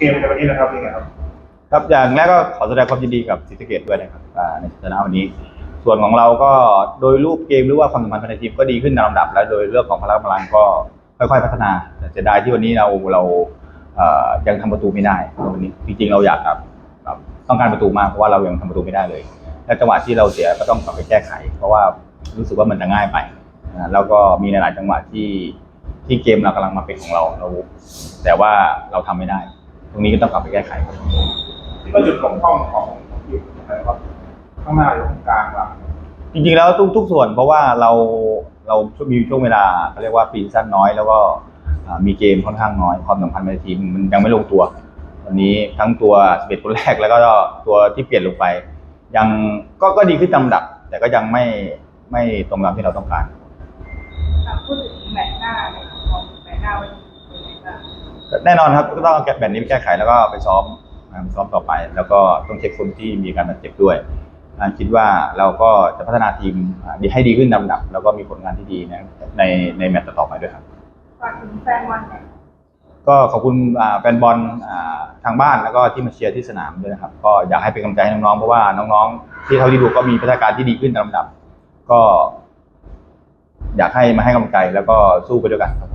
เกมในวันนี้นะครับเป็นไงครับ ครับอย่างแรกก็ขอแสดงความยินดีกับศรีสะเกดด้วยนะครับอ่าในชนะวันนี้ ส่วนของเราก็โดยรูปเกมหรือว่าความสัมพันธ์ภายในทีมก็ดีขึ้นตามลำดับ และโดยเรื่องของพละกำลังก็ค่อยๆ พัฒนาแต่เสียดายที่วันนี้เราเราเอ่อยังทำประตูไม่ได้วันนี้จริงๆเราอยากแบบแบบต้องการประตูมากเพราะว่าเรายังทำประตูไม่ได้เลย และจังหวะที่เราเสียก็ต้องกลับไปแก้ไข เพราะว่ารู้สึกว่ามันจะง่ายไปนะแล้วก็มีหลายๆจังหวะที่ที่เกมเรากำลังมาเป็นของเราเราแต่ว่าเราทำไม่ได้ ตรงนี้ก็ต้องกลับไปแก้ไขที่ว่าจุดของห้องของทีมนะครับข้างหน้าหรือข้างกลางหลังจริงๆแล้วทุกทุกส่วนเพราะว่าเราเรามีช่วงเวลาเขาเรียกว่าปีสั้นน้อย แล้วก็อ่ามีเกมค่อนข้างน้อยความสัมพันธ์ในทีมมันยังไม่ลงตัววันนี้ทั้งตัวสเปดคนแรกแล้วก็ตัวที่เปลี่ยนลงไป ยังก็ก็ดีขึ้นตามลำดับ แต่ก็ยังไม่ไม่ตรงตามที่เราต้องการ ค่ะพูดถึงแมตช์หน้าเนี่ยมองแมตช์หน้าไว้เป็นไงบ้าง แน่นอนครับก็ต้องเอาแบบนี้ไปแก้ไขแล้วก็ไปซ้อมนะครับซ้อมต่อไป แล้วก็ต้องเช็คคนที่มีอาการบาดเจ็บด้วยอ่าคิดว่าเราก็จะพัฒนาทีมอ่าดีให้ดีขึ้นตามลำดับ แล้วก็มีผลงานที่ดีนะในในแมตช์ต่อๆไปด้วยครับฝากถึงแฟนบอลหน่อยก็ขอบคุณอ่าแฟนบอลอ่าทางบ้านแล้วก็ที่มาเชียร์ที่สนามด้วยนะครับ ก็อยากให้เป็นกำลังใจให้น้องๆเพราะว่าน้องๆ ที่เท่าที่ดูก็มีพัฒนาการที่ดีขึ้นตามลำดับ ก็ อยากให้มาให้กำลังใจแล้วก็สู้ไปด้วยกันครับ